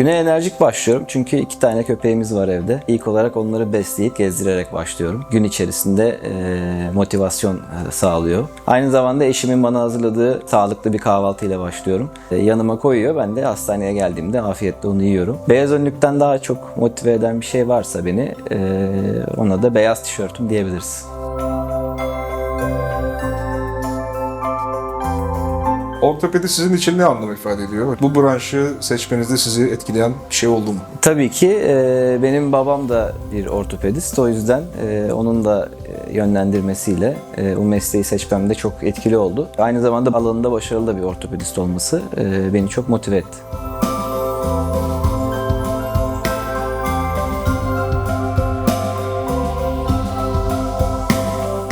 Güne enerjik başlıyorum çünkü iki tane köpeğimiz var evde. İlk olarak onları besleyip gezdirerek başlıyorum. Gün içerisinde e, motivasyon e, sağlıyor. Aynı zamanda eşimin bana hazırladığı sağlıklı bir kahvaltıyla başlıyorum. E, yanıma koyuyor, ben de hastaneye geldiğimde afiyetle onu yiyorum. Beyaz önlükten daha çok motive eden bir şey varsa beni, e, ona da beyaz tişörtüm diyebiliriz. Ortopedi sizin için ne anlam ifade ediyor? Bu branşı seçmenizde sizi etkileyen bir şey oldu mu? Tabii ki e, benim babam da bir ortopedist. O yüzden e, onun da e, yönlendirmesiyle bu mesleği seçmemde çok etkili oldu. Aynı zamanda alanında başarılı da bir ortopedist olması beni çok motive etti.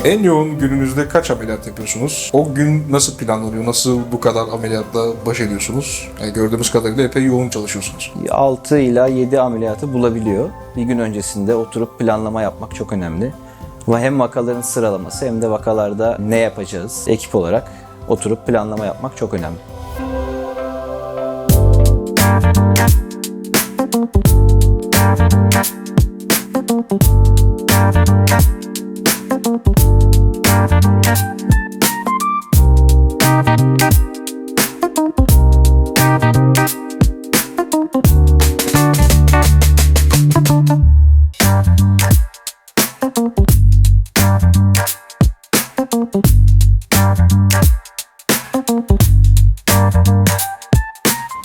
En yoğun gününüzde kaç ameliyat yapıyorsunuz? O gün nasıl planlanıyor? Nasıl bu kadar ameliyatla baş ediyorsunuz? Yani gördüğümüz kadarıyla epey yoğun çalışıyorsunuz. 6 ila 7 ameliyatı bulabiliyor. Bir gün öncesinde oturup planlama yapmak çok önemli. Hem vakaların sıralaması hem de vakalarda ne yapacağız ekip olarak oturup planlama yapmak çok önemli.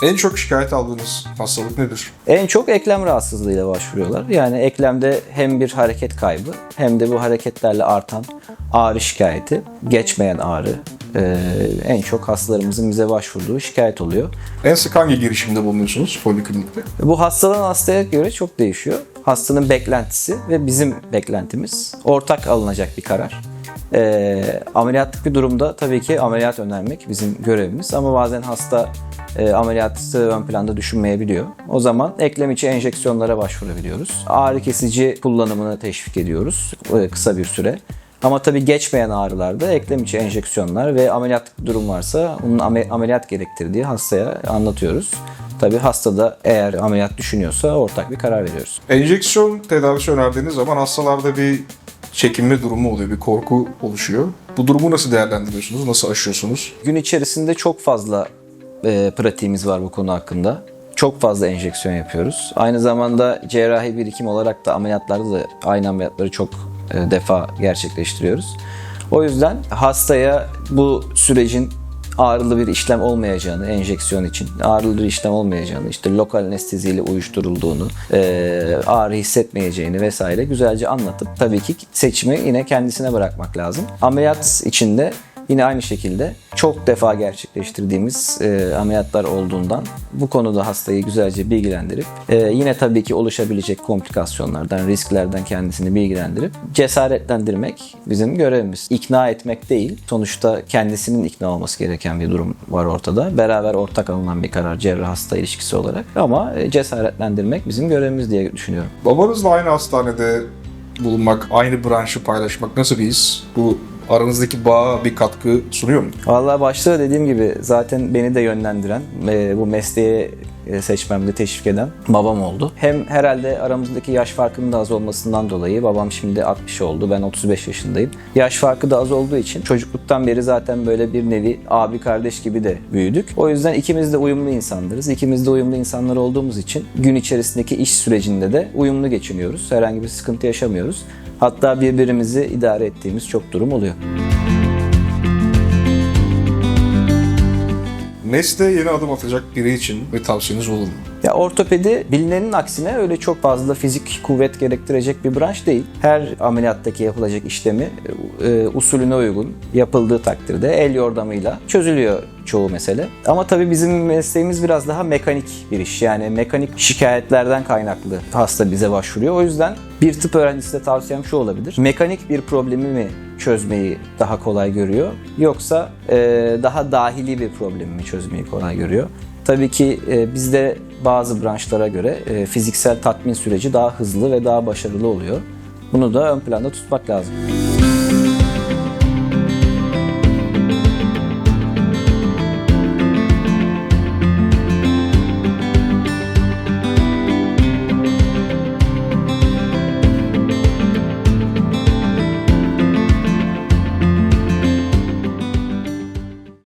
En çok şikayet aldığınız hastalık nedir? En çok eklem rahatsızlığıyla başvuruyorlar. Yani eklemde hem bir hareket kaybı hem de bu hareketlerle artan ağrı şikayeti, geçmeyen ağrı e, en çok hastalarımızın bize başvurduğu şikayet oluyor. En sık hangi girişimde bulunuyorsunuz poliklinikte? Bu hastadan hastaya göre çok değişiyor. Hastanın beklentisi ve bizim beklentimiz ortak alınacak bir karar. E, ameliyatlık bir durumda tabii ki ameliyat önermek bizim görevimiz ama bazen hasta e, ameliyatı ön planda düşünmeyebiliyor. O zaman eklem içi enjeksiyonlara başvurabiliyoruz. Ağrı kesici kullanımını teşvik ediyoruz e, kısa bir süre. Ama tabii geçmeyen ağrılarda eklem içi enjeksiyonlar ve ameliyatlık bir durum varsa onun ame- ameliyat gerektirdiği hastaya anlatıyoruz. Tabii hasta da eğer ameliyat düşünüyorsa ortak bir karar veriyoruz. Enjeksiyon tedavisi önerdiğiniz zaman hastalarda bir çekinme durumu oluyor, bir korku oluşuyor. Bu durumu nasıl değerlendiriyorsunuz, nasıl aşıyorsunuz? Gün içerisinde çok fazla e, pratiğimiz var bu konu hakkında. Çok fazla enjeksiyon yapıyoruz. Aynı zamanda cerrahi birikim olarak da ameliyatlarda da aynı ameliyatları çok e, defa gerçekleştiriyoruz. O yüzden hastaya bu sürecin ağrılı bir işlem olmayacağını, enjeksiyon için ağrılı bir işlem olmayacağını, işte lokal anesteziyle uyuşturulduğunu, e, ağrı hissetmeyeceğini vesaire güzelce anlatıp tabii ki seçimi yine kendisine bırakmak lazım. Ameliyat içinde Yine aynı şekilde çok defa gerçekleştirdiğimiz e, ameliyatlar olduğundan bu konuda hastayı güzelce bilgilendirip e, yine tabii ki oluşabilecek komplikasyonlardan, risklerden kendisini bilgilendirip cesaretlendirmek bizim görevimiz. İkna etmek değil. Sonuçta kendisinin ikna olması gereken bir durum var ortada. Beraber ortak alınan bir karar cerrah hasta ilişkisi olarak. Ama e, cesaretlendirmek bizim görevimiz diye düşünüyorum. Babanızla aynı hastanede bulunmak, aynı branşı paylaşmak nasıl bir his? Bu aranızdaki bağa bir katkı sunuyor mu? Vallahi başta dediğim gibi zaten beni de yönlendiren, e, bu mesleği e, seçmemde teşvik eden babam oldu. Hem herhalde aramızdaki yaş farkının da az olmasından dolayı babam şimdi 60 oldu, ben 35 yaşındayım. Yaş farkı da az olduğu için çocukluktan beri zaten böyle bir nevi abi kardeş gibi de büyüdük. O yüzden ikimiz de uyumlu insanlarız. İkimiz de uyumlu insanlar olduğumuz için gün içerisindeki iş sürecinde de uyumlu geçiniyoruz. Herhangi bir sıkıntı yaşamıyoruz. Hatta birbirimizi idare ettiğimiz çok durum oluyor. Mesleğe yeni adım atacak biri için bir tavsiyeniz olur mu? Ya ortopedi bilinenin aksine öyle çok fazla fizik kuvvet gerektirecek bir branş değil. Her ameliyattaki yapılacak işlemi e, usulüne uygun yapıldığı takdirde el yordamıyla çözülüyor çoğu mesele. Ama tabii bizim mesleğimiz biraz daha mekanik bir iş. Yani mekanik şikayetlerden kaynaklı hasta bize başvuruyor. O yüzden bir tıp öğrencisine tavsiyem şu olabilir. Mekanik bir problemi mi çözmeyi daha kolay görüyor yoksa e, daha dahili bir problemi mi çözmeyi kolay görüyor? Tabii ki e, bizde bazı branşlara göre e, fiziksel tatmin süreci daha hızlı ve daha başarılı oluyor. Bunu da ön planda tutmak lazım.